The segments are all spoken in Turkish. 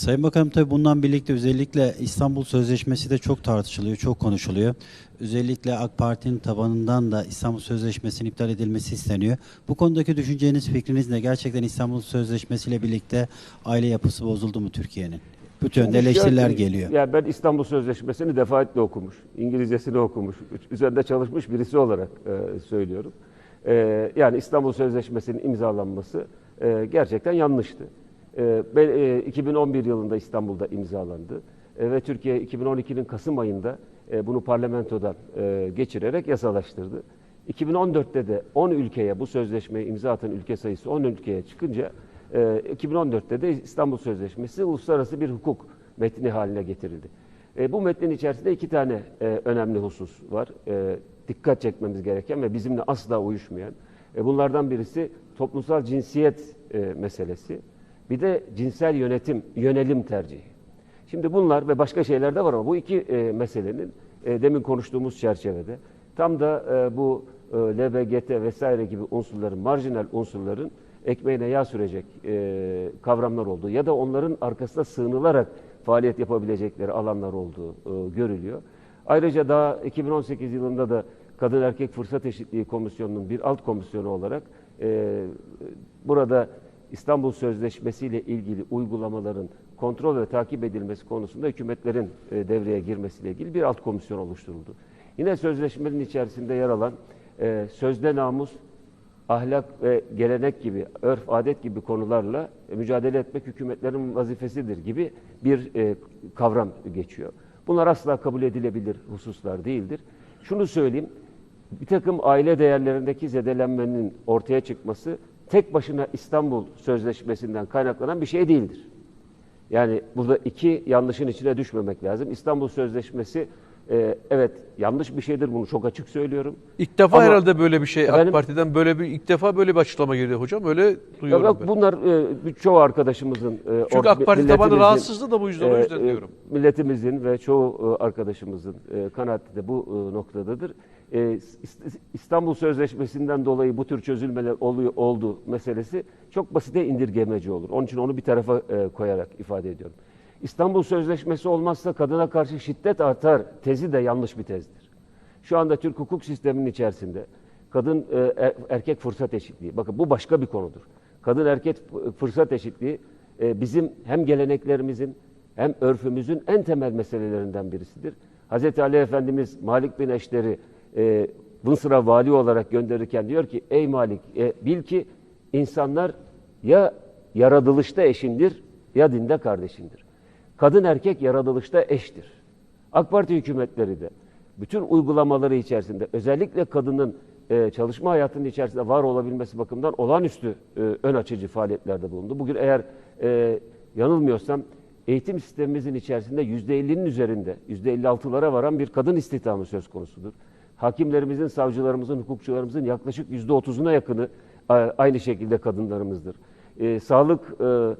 Sayın Bakanım tabii bundan birlikte özellikle İstanbul Sözleşmesi de çok tartışılıyor, çok konuşuluyor. Özellikle AK Parti'nin tabanından da İstanbul Sözleşmesi'nin iptal edilmesi isteniyor. Bu konudaki düşünceniz, fikriniz ne? Gerçekten İstanbul Sözleşmesi ile birlikte aile yapısı bozuldu mu Türkiye'nin? Şimdi eleştiriler geliyor. Ya ben İstanbul Sözleşmesi'ni defaatle okumuş, İngilizcesini okumuş, üzerinde çalışmış birisi olarak e, söylüyorum. E, yani İstanbul Sözleşmesi'nin imzalanması e, gerçekten yanlıştı. E, ben, e, 2011 yılında İstanbul'da imzalandı E, ve Türkiye 2012'nin Kasım ayında e, bunu parlamentodan e, geçirerek yasalaştırdı. 2014'te de 10 ülkeye bu sözleşmeyi imza atan ülke sayısı 10 ülkeye çıkınca e, 2014'te de İstanbul Sözleşmesi uluslararası bir hukuk metni haline getirildi. Bu metnin içerisinde iki tane önemli husus var. Dikkat çekmemiz gereken ve bizimle asla uyuşmayan. Bunlardan birisi toplumsal cinsiyet meselesi. Bir de cinsel yönetim, yönelim tercihi. Şimdi bunlar ve başka şeyler de var ama bu iki e, meselenin e, demin konuştuğumuz çerçevede tam da e, bu e, LBGT vesaire gibi unsurların, marjinal unsurların ekmeğine yağ sürecek e, kavramlar olduğu ya da onların arkasına sığınılarak faaliyet yapabilecekleri alanlar olduğu e, görülüyor. Ayrıca daha 2018 yılında da Kadın Erkek Fırsat Eşitliği Komisyonu'nun bir alt komisyonu olarak e, burada İstanbul Sözleşmesi ile ilgili uygulamaların kontrol ve takip edilmesi konusunda hükümetlerin e, devreye girmesiyle ilgili bir alt komisyon oluşturuldu. Yine sözleşmenin içerisinde yer alan e, sözde namus, ahlak ve gelenek gibi, örf, adet gibi konularla e, mücadele etmek hükümetlerin vazifesidir gibi bir e, kavram geçiyor. Bunlar asla kabul edilebilir hususlar değildir. Şunu söyleyeyim, bir takım aile değerlerindeki zedelenmenin ortaya çıkması tek başına İstanbul Sözleşmesi'nden kaynaklanan bir şey değildir. Yani burada iki yanlışın içine düşmemek lazım. İstanbul Sözleşmesi e, evet yanlış bir şeydir bunu çok açık söylüyorum. İlk defa Ama- herhalde böyle bir şey Efendim? AK Parti'den böyle bir ilk defa böyle bir açıklama geldi hocam. Öyle duyuyorum Yok, ben. bunlar e, çoğu arkadaşımızın e, Çünkü or- AK Parti tabanı rahatsızdı da bu yüzden o e, yüzden e, diyorum. Milletimizin ve çoğu e, arkadaşımızın e, kanaati de bu e, noktadadır. E, İst- İstanbul Sözleşmesi'nden dolayı bu tür çözülmeler oluyor, oldu meselesi çok basite indirgemeci olur. Onun için onu bir tarafa e, koyarak ifade ediyorum. İstanbul Sözleşmesi olmazsa kadına karşı şiddet artar tezi de yanlış bir tezdir. Şu anda Türk hukuk sisteminin içerisinde kadın e, er- erkek fırsat eşitliği. Bakın bu başka bir konudur. Kadın erkek f- fırsat eşitliği e, bizim hem geleneklerimizin hem örfümüzün en temel meselelerinden birisidir. Hz. Ali Efendimiz Malik bin Eşler'i e, Mısır'a vali olarak gönderirken diyor ki ey Malik e, bil ki insanlar ya yaratılışta eşindir ya dinde kardeşindir. Kadın erkek yaratılışta eştir. AK Parti hükümetleri de bütün uygulamaları içerisinde özellikle kadının e, çalışma hayatının içerisinde var olabilmesi bakımından olağanüstü e, ön açıcı faaliyetlerde bulundu. Bugün eğer e, yanılmıyorsam eğitim sistemimizin içerisinde yüzde 50'nin üzerinde, yüzde 56'lara varan bir kadın istihdamı söz konusudur. Hakimlerimizin, savcılarımızın, hukukçularımızın yaklaşık yüzde 30'una yakını aynı şekilde kadınlarımızdır. E, sağlık e,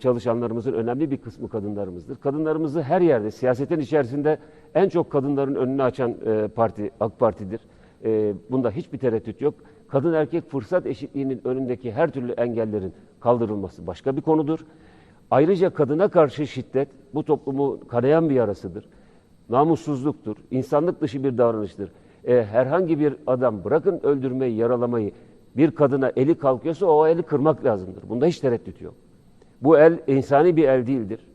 çalışanlarımızın önemli bir kısmı kadınlarımızdır. Kadınlarımızı her yerde, siyasetin içerisinde en çok kadınların önünü açan e, parti AK Parti'dir. E, bunda hiçbir tereddüt yok. Kadın erkek fırsat eşitliğinin önündeki her türlü engellerin kaldırılması başka bir konudur. Ayrıca kadına karşı şiddet bu toplumu kanayan bir yarasıdır. Namussuzluktur, insanlık dışı bir davranıştır. E, herhangi bir adam bırakın öldürmeyi, yaralamayı bir kadına eli kalkıyorsa o eli kırmak lazımdır. Bunda hiç tereddüt yok. Bu el insani bir el değildir.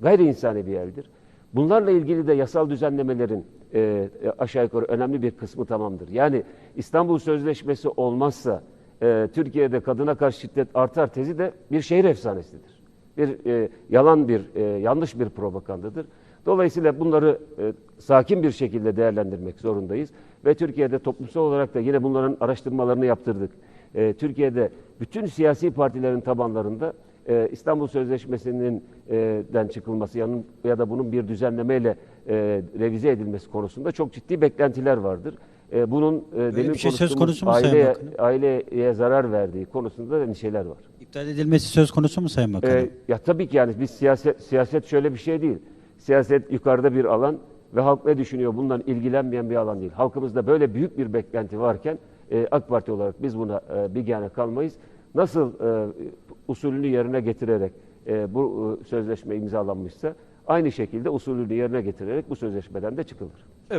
Gayri insani bir eldir. Bunlarla ilgili de yasal düzenlemelerin e, aşağı yukarı önemli bir kısmı tamamdır. Yani İstanbul Sözleşmesi olmazsa e, Türkiye'de kadına karşı şiddet artar tezi de bir şehir efsanesidir. Bir e, yalan bir, e, yanlış bir propagandadır. Dolayısıyla bunları e, sakin bir şekilde değerlendirmek zorundayız. Ve Türkiye'de toplumsal olarak da yine bunların araştırmalarını yaptırdık. E, Türkiye'de bütün siyasi partilerin tabanlarında e, İstanbul Sözleşmesi'nin e, den çıkılması yanın, ya da bunun bir düzenlemeyle e, revize edilmesi konusunda çok ciddi beklentiler vardır. E, bunun e, demin bir şey söz konusu mu Sayın aileye, Bakanım? aileye zarar verdiği konusunda da endişeler var. İptal edilmesi söz konusu mu Sayın Bakanım? Ee, ya tabii ki yani biz siyaset siyaset şöyle bir şey değil. Siyaset yukarıda bir alan ve halk ne düşünüyor bundan ilgilenmeyen bir alan değil. Halkımızda böyle büyük bir beklenti varken e, AK Parti olarak biz buna e, bigane kalmayız. Nasıl e, usulünü yerine getirerek e, bu e, sözleşme imzalanmışsa aynı şekilde usulünü yerine getirerek bu sözleşmeden de çıkılır. Evet.